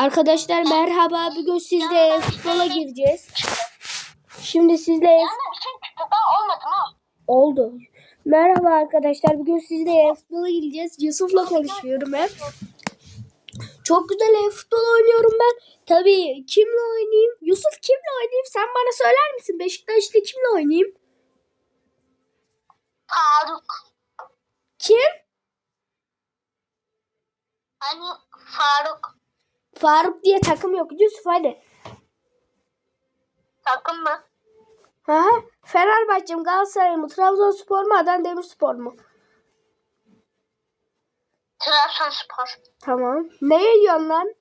Arkadaşlar merhaba. Bugün sizle futbola gireceğiz. Şimdi sizle şey olmadı mı? oldu. Merhaba arkadaşlar. Bugün sizle futbola gireceğiz. Yusuf'la konuşuyorum hep. Çok güzel futbol oynuyorum ben. Tabii kimle oynayayım? Yusuf kimle oynayayım? Sen bana söyler misin? Beşiktaş'ta kimle oynayayım? Faruk. Kim? Hani Faruk Faruk diye takım yok. Yusuf hadi. takım mı? Hı. Fenerbahçe mi Galatasaray mı Trabzonspor mu Adana Demirspor mu? Trabzonspor. Tamam. Ne yiyorsun lan?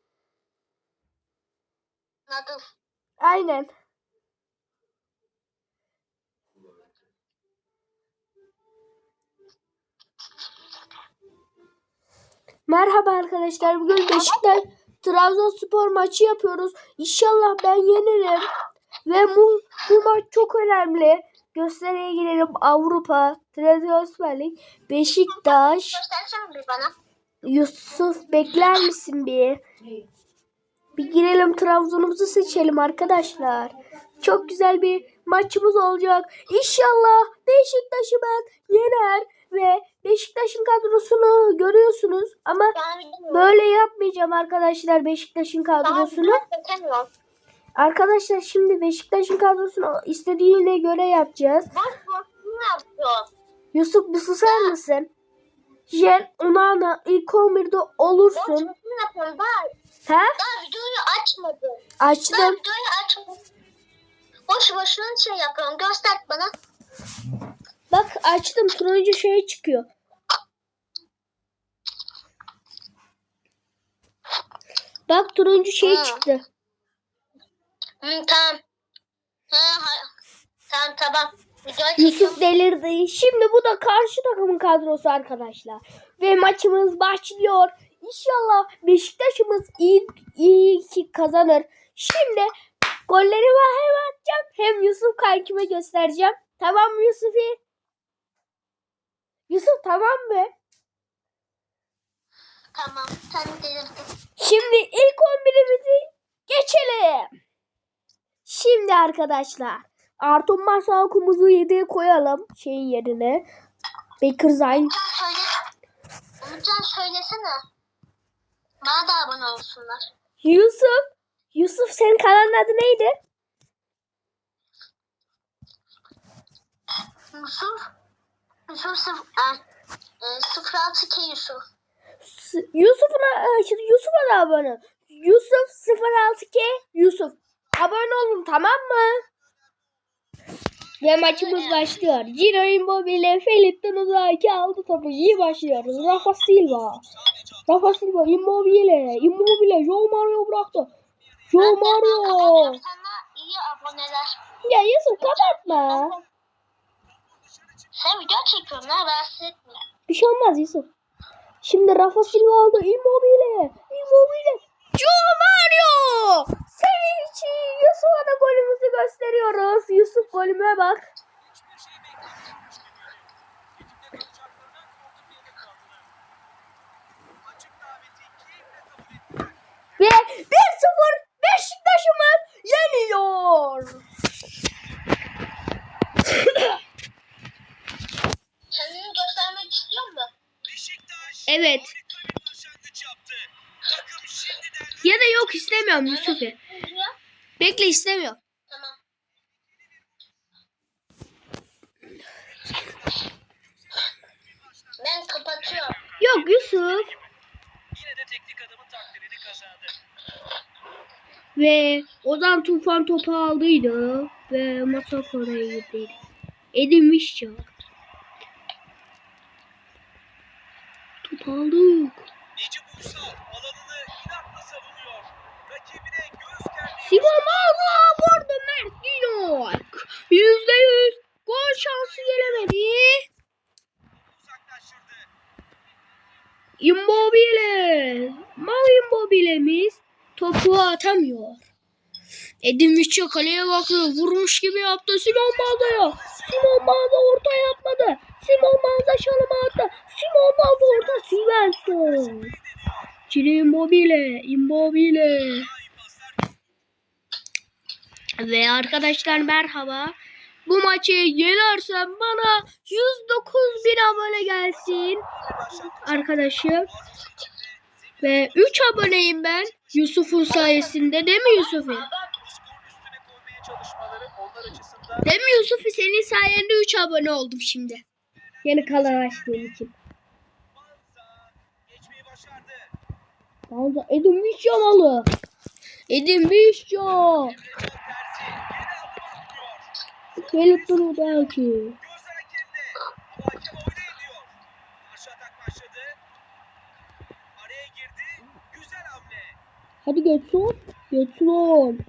Nadıl. Aynen. Merhaba arkadaşlar. Bugün Beşiktaş Trabzonspor maçı yapıyoruz. İnşallah ben yenirim. Ve bu, bu maç çok önemli. Gösteriye girelim. Avrupa, Trabzonspor Lig, Beşiktaş. Yusuf bekler misin bir? Bir girelim Trabzon'umuzu seçelim arkadaşlar. Çok güzel bir maçımız olacak. İnşallah Beşiktaş'ı ben yener ve Beşiktaş'ın kadrosunu görüyorsunuz ama Yani böyle yapmayacağım arkadaşlar Beşiktaş'ın Daha kadrosunu. Arkadaşlar şimdi Beşiktaş'ın kadrosunu istediğine göre yapacağız. Ne yapıyorsun? Yusuf bir susar mısın? Jen Onana ilk 11'de Boş olursun. Daha, He? daha videoyu açmadım. Daha Açtım. videoyu açmadım. Boş boşuna şey yapıyorum. Göster bana. Açtım turuncu şey çıkıyor. Bak turuncu şey Ha. çıktı. Hı, tamam. Ha. Tamam tamam. Yusuf delirdi. Şimdi bu da karşı takımın kadrosu arkadaşlar. Ve maçımız başlıyor. İnşallah Beşiktaş'ımız iyi, iyi ki kazanır. Şimdi gollerimi hem atacağım hem Yusuf kankime göstereceğim. Tamam mı Yusuf'i? Yusuf tamam mı? Tamam. Sen. Şimdi ilk 11'imizi geçelim. Şimdi arkadaşlar Artur Masakumuzu yedeğe koyalım şeyin yerine. Bekir Umutcan söyle. Umutcan söylesene. Bana da abone olsunlar. Yusuf. Yusuf senin kanalın adı neydi? Yusuf. Yusuf sıf, e, e, 06 K Yusuf. Yusuf'un e, şimdi Yusuf'a da abone. Yusuf 06K Yusuf. Abone olun tamam mı? Ve maçımız başlıyor. Ciro Immobile Felix'ten uzaki aldı topu. İyi başlıyoruz. Rafa Silva. Rafa Silva Immobile. Immobile. Joe Mario bıraktı. Joe Mario. Sana iyi aboneler. Ya Yusuf kapatma. Sen video çekiyorsun ha rahatsız etme. Bir şey olmaz Yusuf. Şimdi Rafa Silva aldı. Immobile. Immobile. Joe Mario. Senin için Yusuf'a da golümüzü gösteriyoruz. Yusuf golüme bak. Ve 1-0 Beşiktaş'ımız yeniyor. Kendini göstermek istiyor musun? Evet. Ya da yok istemiyorum Yusuf'u. Bekle istemiyorum. Tamam. Ben kapatıyorum. Yok Yusuf. Yine de teknik adamın takdirini kazandı. Ve Ozan Tufan topu aldıydı. Ve maça oraya gitti. Edin Vişçak. Top aldık. Malva vurdu Mert Günok. Yüzde yüz. Gol şansı gelemedi. Immobile. Mal Immobile'miz topu atamıyor. Edin Vişçak kaleye bakıyor. Vurmuş gibi yaptı Simon Malva'ya. Simon Malva orta yapmadı. Simon Malva çalıma attı. Simon Malva orta Svensson. Ciro Immobile. Immobile. Ve arkadaşlar merhaba. Bu maçı yenersem bana 109 bin abone gelsin. Arkadaşım. Ve 3 aboneyim ben. Yusuf'un sayesinde değil mi Yusuf'u? Değil mi Yusuf'u? Senin sayende 3 abone oldum şimdi. Yeni kanal açtığım için. Banza Edin Mişo malı. Edin Mişo. Güzel hamle. Hadi Götson. Götson.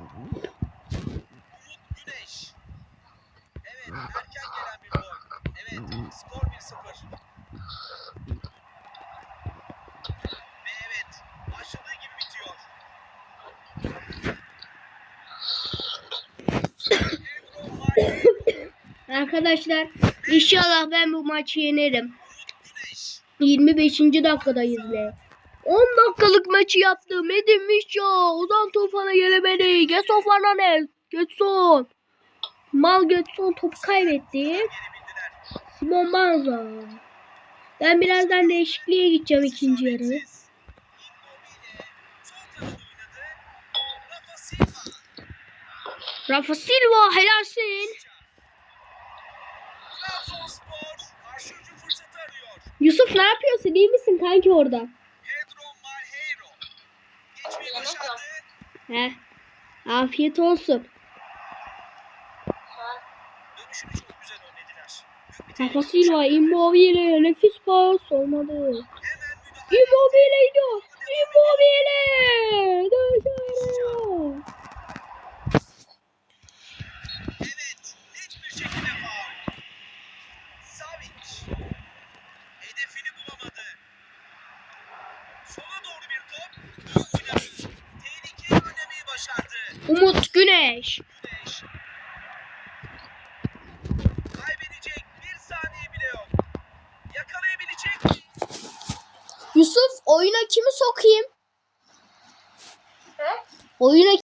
Umut Güneş. Evet erken gelen bir gol. Evet skor 1-0. Ve evet başladığı gibi bitiyor. Pedro Mario, Arkadaşlar inşallah ben bu maçı yenerim. Umut Güneş. 25. dakikadayız be. 10 dakikalık maçı yaptım. Edin Mişo. Ozan Tufan'a gelemedi. Getson Fernandez. Getson. Mal Getson topu kaybetti. Simon Banza. Ben birazdan değişikliğe gideceğim ikinci yarı. Rafa Silva helalsin. Trabzonspor karşı hücum fırsatı arıyor. Yusuf ne yapıyorsun? İyi misin kanki orada? He. Afiyet olsun. Silva, Immobile, nefis pas olmadı. Immobile gidiyor. Immobile. Dışarı. 5. Yusuf oyuna kimi sokayım? He? Oyuna